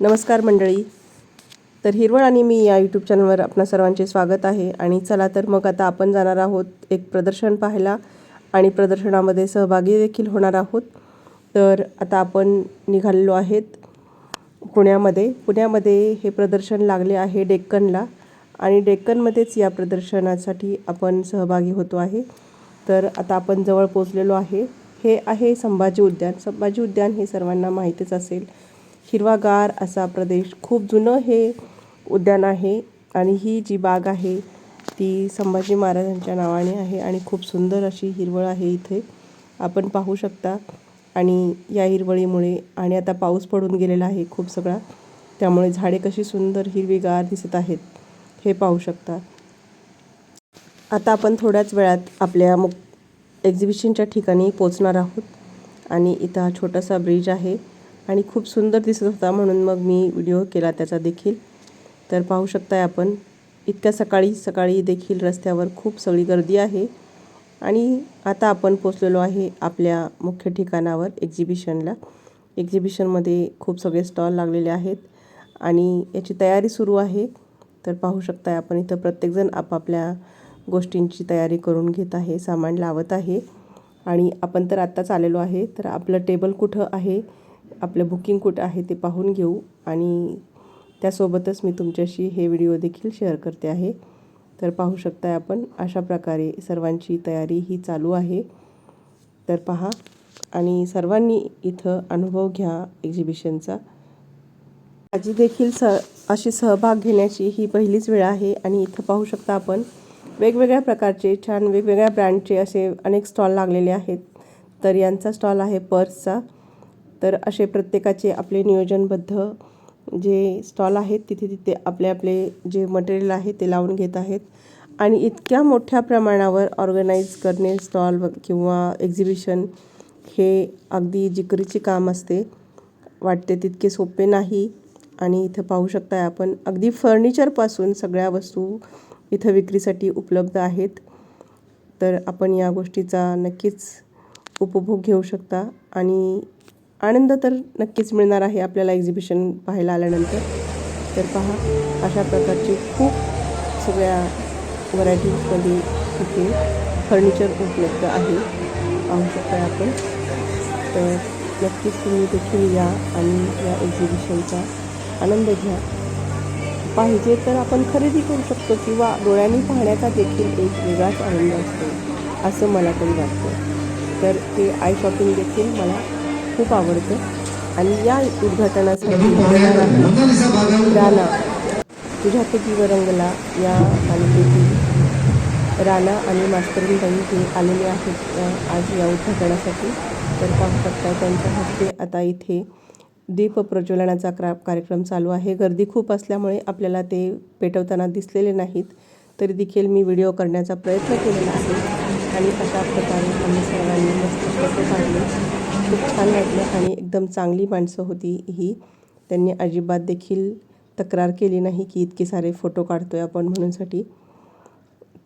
नमस्कार मंडळी. तर हिरवळ आणि मी या यूट्यूब चॅनलवर आपणा सर्वांचे स्वागत आहे आणि चला तर मग आता आपण जाणार आहोत एक प्रदर्शन पाहायला आणि प्रदर्शनामध्ये सहभागी देखील होणार आहोत. तर आता आपण निघालेलो आहेत पुण्यामध्ये. पुण्यामध्ये हे प्रदर्शन लागले आहे डेक्कनला आणि डेक्कनमध्येच या प्रदर्शनासाठी आपण सहभागी होतो आहे. तर आता आपण जवळ पोचलेलो आहे. हे आहे संभाजी उद्यान. संभाजी उद्यान हे सर्वांना माहितीच असेल. हिरवागार असा प्रदेश. खूप जुनं हे उद्यान आहे आणि ही जी बाग आहे ती संभाजी महाराजांच्या नावाने आहे आणि खूप सुंदर अशी हिरवळ आहे इथे. आपण पाहू शकता आणि या हिरवळीमुळे आणि आता पाऊस पडून गेलेला आहे खूप सगळा त्यामुळे झाडे कशी सुंदर हिरवीगार दिसत आहेत हे पाहू शकता. आता आपण थोड्याच वेळात आपल्या मुक एक्झिबिशनच्या ठिकाणी पोचणार आहोत आणि इथं हा छोटासा ब्रिज आहे. आणि खूप सुंदर दिसत होता म्हणून मग मी व्हिडिओ केला त्याचा देखील. तर पाहू शकताय आपण इतक्या सकाळी सकाळी देखील रस्त्यावर खूप सगळी गर्दी आहे. आणि आता आपण पोचलेलो आहे आपल्या मुख्य ठिकाणावर एक्झिबिशनला. एक्झिबिशनमध्ये खूप सगळे स्टॉल लागलेले आहेत आणि याची तयारी सुरू आहे. तर पाहू शकताय आपण इथं प्रत्येकजण आपापल्या गोष्टींची तयारी करून घेत आहे सामान लावत आहे. आणि आपण तर आत्ताच आलेलो आहे तर आपलं टेबल कुठं आहे? आपलं बुकिंग कुठं आहे ते पाहून घेऊ आणि त्यासोबतच मी तुमच्याशी हे व्हिडिओ देखील शेअर करते आहे. तर पाहू शकताय आपण अशा प्रकारे सर्वांची तयारी ही चालू आहे. तर पहा आणि सर्वांनी इथं अनुभव घ्या एक्झिबिशनचा माझी देखील स अशी सहभाग घेण्याची ही पहिलीच वेळ आहे आणि इथं पाहू शकता आपण वेगवेगळ्या प्रकारचे छान वेगवेगळ्या ब्रँडचे असे अनेक स्टॉल लागलेले आहेत. तर यांचा स्टॉल आहे पर्सचा. तर असे प्रत्येकाचे आपले नियोजनबद्ध जे स्टॉल आहेत तिथे तिथे आपले आपले जे मटेरियल आहे ते लावून घेत आहेत. आणि इतक्या मोठ्या प्रमाणावर ऑर्गनाईज करणे स्टॉल किंवा एक्झिबिशन हे अगदी जिकरीचे काम असते. वाटते तितके सोपे नाही. आणि इथं पाहू शकताय आपण अगदी फर्निचरपासून सगळ्या वस्तू इथं विक्रीसाठी उपलब्ध आहेत. तर आपण या गोष्टीचा नक्कीच उपभोग घेऊ शकता. आणि आनंद तर नक्कीच मिळणार आहे आपल्याला एक्झिबिशन पाहायला आल्यानंतर. तर पहा अशा प्रकारची खूप सगळ्या व्हरायटीजमध्ये इथे फर्निचर उपलब्ध आहे. पाहू शकता आपण. तर नक्कीच तुम्ही देखील या आणि या एक्झिबिशनचा आनंद घ्या. पाहिजे तर आपण खरेदी करू शकतो किंवा डोळ्यांनी पाहण्याचा देखील एक वेगळाच आनंद असतो असं मला तरी वाटतं. तर ते आय शॉपिंग देखील मला खूप आवडतं. आणि या उद्घाटनासाठी राणा तुझ्या तुझी रंगला या मालिकेतील राणा आणि मास्तरीनबाई हे आलेले आहेत आज या उद्घाटनासाठी. तर पाहू शकता त्यांच्या हस्ते आता इथे दीप प्रज्वलनाचा क्रा कार्यक्रम चालू आहे. गर्दी खूप असल्यामुळे आपल्याला ते पेटवताना दिसलेले नाहीत. तरी देखील मी व्हिडिओ करण्याचा प्रयत्न केलेला आहे. आणि अशा प्रकारे आम्ही सर्वांनी मस्त फोटो खूप छान वाटलं आणि एकदम चांगली माणसं होती ही. त्यांनी अजिबात देखील तक्रार केली नाही की इतके सारे फोटो काढतो आहे आपण म्हणूनसाठी.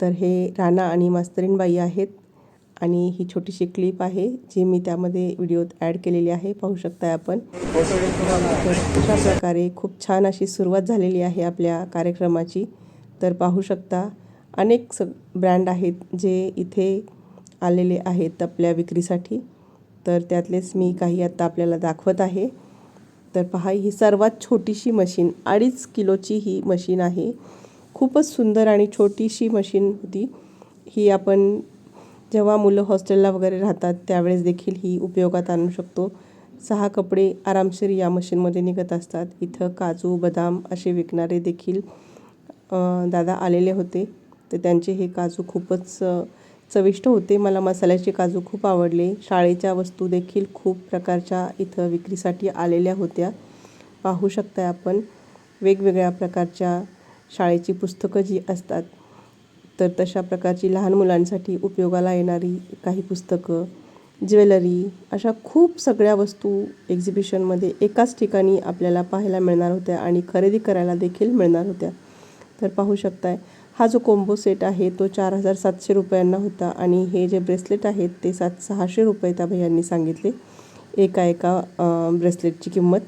तर हे राणा आणि मास्तरीनबाई आहेत आणि ही छोटीशी क्लिप आहे जी मी त्यामध्ये व्हिडिओत ॲड केलेली आहे. पाहू शकताय आपण. तर अशा प्रकारे खूप छान अशी सुरुवात झालेली आहे आपल्या कार्यक्रमाची. तर पाहू शकता अनेक स ब्रँड आहेत जे इथे आलेले आहेत आपल्या विक्रीसाठी. तर त्यातलेच मी काही आत्ता आपल्याला दाखवत आहे. तर पहा ही सर्वात छोटीशी मशीन अडीच किलोची ही मशीन आहे. खूपच सुंदर आणि छोटीशी मशीन होती. ही आपण जेव्हा मुलं हॉस्टेलला वगैरे राहतात त्यावेळेस देखील ही उपयोगात आणू शकतो. सहा कपडे आरामशीर या मशीनमध्ये निघत असतात. इथं काजू बदाम असे विकणारे देखील दादा आलेले होते. तर त्यांचे हे काजू खूपच चविष्ट होते. मला मसाल्याचे काजू खूप आवडले. शाळेच्या वस्तू देखील खूप प्रकारच्या इथं विक्रीसाठी आलेल्या होत्या. पाहू शकता आपण वेगवेगळ्या प्रकारच्या शाळेची पुस्तकं जी असतात तर तशा प्रकारची लहान मुलांसाठी उपयोगाला येणारी काही पुस्तकं ज्वेलरी अशा खूप सगळ्या वस्तू एक्झिबिशनमध्ये एकाच ठिकाणी आपल्याला पाहायला मिळणार होत्या आणि खरेदी करायला देखील मिळणार होत्या. तर पाहू शकताय हा जो कोंबो सेट आहे तो चार हजार सातशे रुपयांना होता आणि हे जे ब्रेसलेट आहेत ते सात सहाशे रुपये त्या भैयांनी सांगितले. एका एका ब्रेसलेटची किंमत.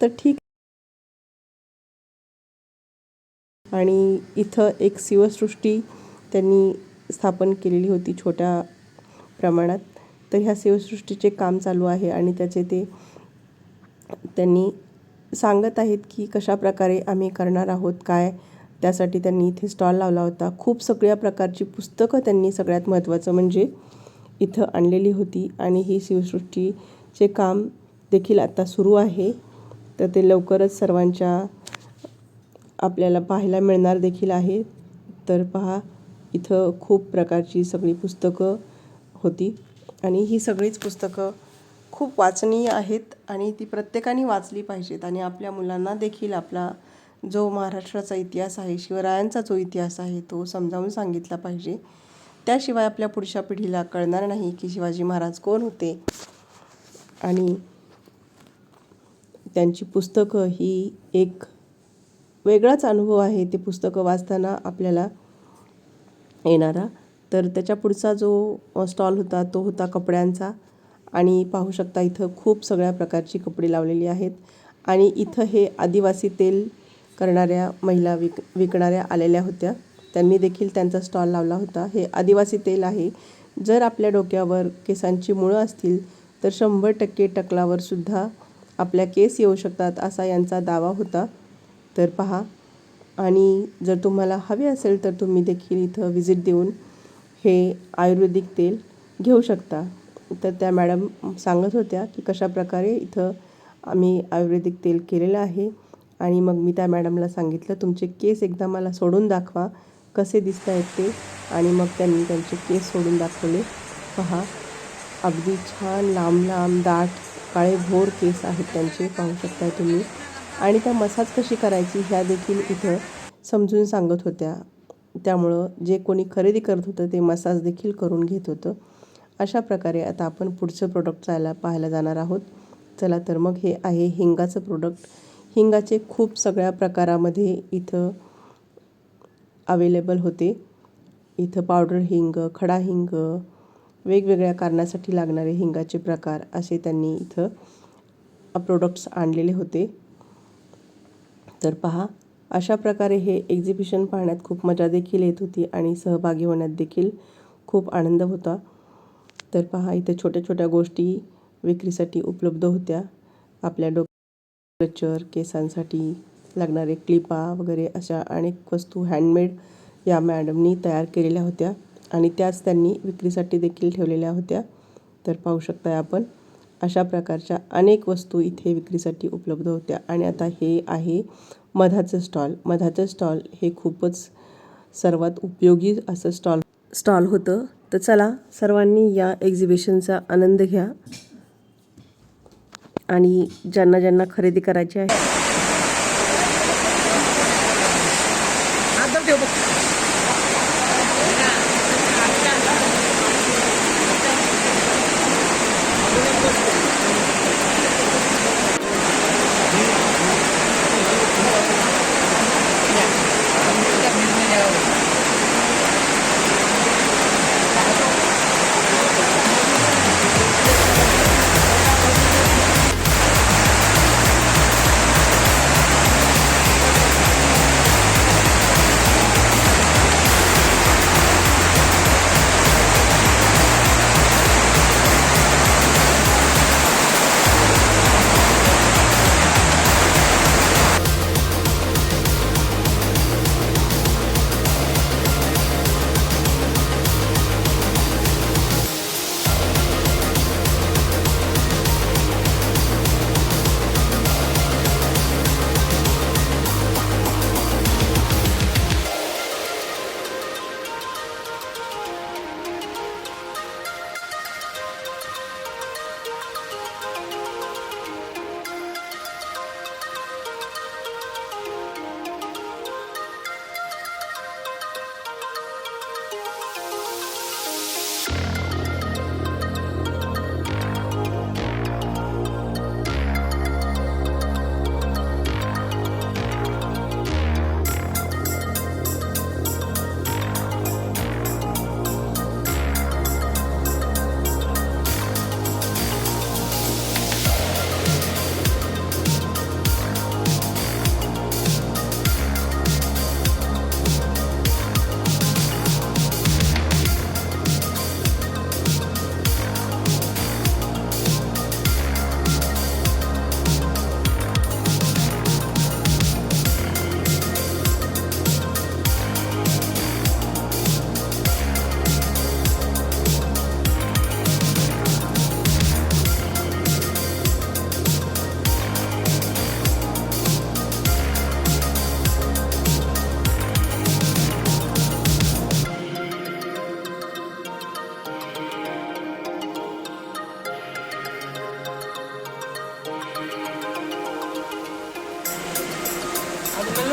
तर ठीक. आणि इथं एक शिवसृष्टी त्यांनी स्थापन केलेली होती छोट्या प्रमाणात. तर ह्या शिवसृष्टीचे काम चालू आहे आणि त्याचे ते त्यांनी सांगत आहेत की कशाप्रकारे आम्ही करणार आहोत काय त्यासाठी त्यांनी इथे स्टॉल लावला होता. खूप सगळ्या प्रकारची पुस्तकं त्यांनी सगळ्यात महत्त्वाचं म्हणजे इथं आणलेली होती. आणि ही शिवसृष्टीचे काम देखील आता सुरू आहे. तर ते लवकरच सर्वांच्या आपल्याला पाहायला मिळणार देखील आहे. तर पहा इथं खूप प्रकारची सगळी पुस्तकं होती. आणि ही सगळीच पुस्तकं खूप वाचनीय आहेत. आणि ती प्रत्येकाने वाचली पाहिजेत. आणि आपल्या मुलांना देखील आपला जो महाराष्ट्राचा इतिहास आहे शिवरायांचा जो इतिहास आहे तो समजावून सांगितला पाहिजे. त्याशिवाय आपल्या पुढच्या पिढीला कळणार नाही की शिवाजी महाराज कोण होते. आणि त्यांची पुस्तकं ही एक वेगळाच अनुभव आहे. ते पुस्तकं वाचताना आपल्याला येणारा. तर त्याच्या पुढचा जो स्टॉल होता तो होता कपड्यांचा. आणि पाहू शकता इथं खूप सगळ्या प्रकारची कपडे लावलेली आहेत. आणि इथं हे आदिवासी तेल करणाऱ्या महिला विक विकणाऱ्या आलेल्या होत्या. त्यांनी देखील त्यांचा स्टॉल लावला होता. हे आदिवासी तेल आहे. जर आपल्या डोक्यावर केसांची मुळं असतील तर शंभर टक्के टकलावरसुद्धा आपल्या केस येऊ शकतात असा यांचा दावा होता. तर पहा. आणि जर तुम्हाला हवे असेल तर तुम्ही देखील इथं व्हिजिट देऊन हे आयुर्वेदिक तेल घेऊ शकता. तर त्या मॅडम सांगत होत्या की कशाप्रकारे इथं आम्ही आयुर्वेदिक तेल केलेलं आहे. आणि मग मी त्या मॅडमला सांगितलं तुमचे केस एकदा मला सोडून दाखवा कसे दिसत आहेत ते. आणि मग त्यांनी त्यांचे केस सोडून दाखवले. पहा अगदी छान लांब लांब दाट काळे भोर केस आहेत त्यांचे पाहू शकता तुम्ही. आणि त्या मसाज कशी करायची ह्या देखील इथं समजून सांगत होत्या. त्यामुळं जे कोणी खरेदी करत होतं ते मसाज देखील करून घेत होतं. अशा प्रकारे आता आपण पुढचं प्रोडक्ट जायला पाहायला जाणार आहोत. चला तर मग हे आहे हिंगाचं प्रोडक्ट हिंगाचे खूप सगळ्या प्रकारामध्ये इथं अवेलेबल होते. इथं पावडर हिंग खडा हिंग वेगवेगळ्या कारणासाठी लागणारे हिंगाचे प्रकार असे त्यांनी इथं प्रोडक्ट्स आणलेले होते. तर पहा अशा प्रकारे हे एक्झिबिशन पाहण्यात खूप मजा देखील येत होती आणि सहभागी होण्यात देखील खूप आनंद होता. तर पहा इथे छोट्या छोट्या गोष्टी विक्रीसाठी उपलब्ध होत्या. आपल्या डोक क्लचर केसांसाठी लागणारे क्लिपा वगैरे अशा अनेक वस्तू हँडमेड या मॅडमनी तयार केलेल्या होत्या आणि त्याच त्यांनी विक्रीसाठी देखील ठेवलेल्या होत्या. तर पाहू शकताय आपण अशा प्रकारच्या अनेक वस्तू इथे विक्रीसाठी उपलब्ध होत्या. आणि आता हे आहे मधाचं स्टॉल मधाचं स्टॉल हे खूपच सर्वात उपयोगी असं स्टॉल स्टॉल होतं. तर चला सर्वांनी या एक्झिबिशनचा आनंद घ्या. आणि ज्यांना ज्यांना खरेदी करायची आहे.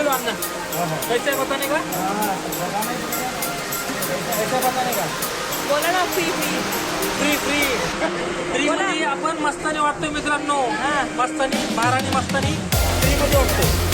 लो अन्ना कैसे है बताने का कैसे बताने का? बोला ना free free free free free मध्ये आपण मस्तानी वाटतोय मित्रांनो. मस्तानी महाराणी मस्तानी. फ्री मध्ये वाटतो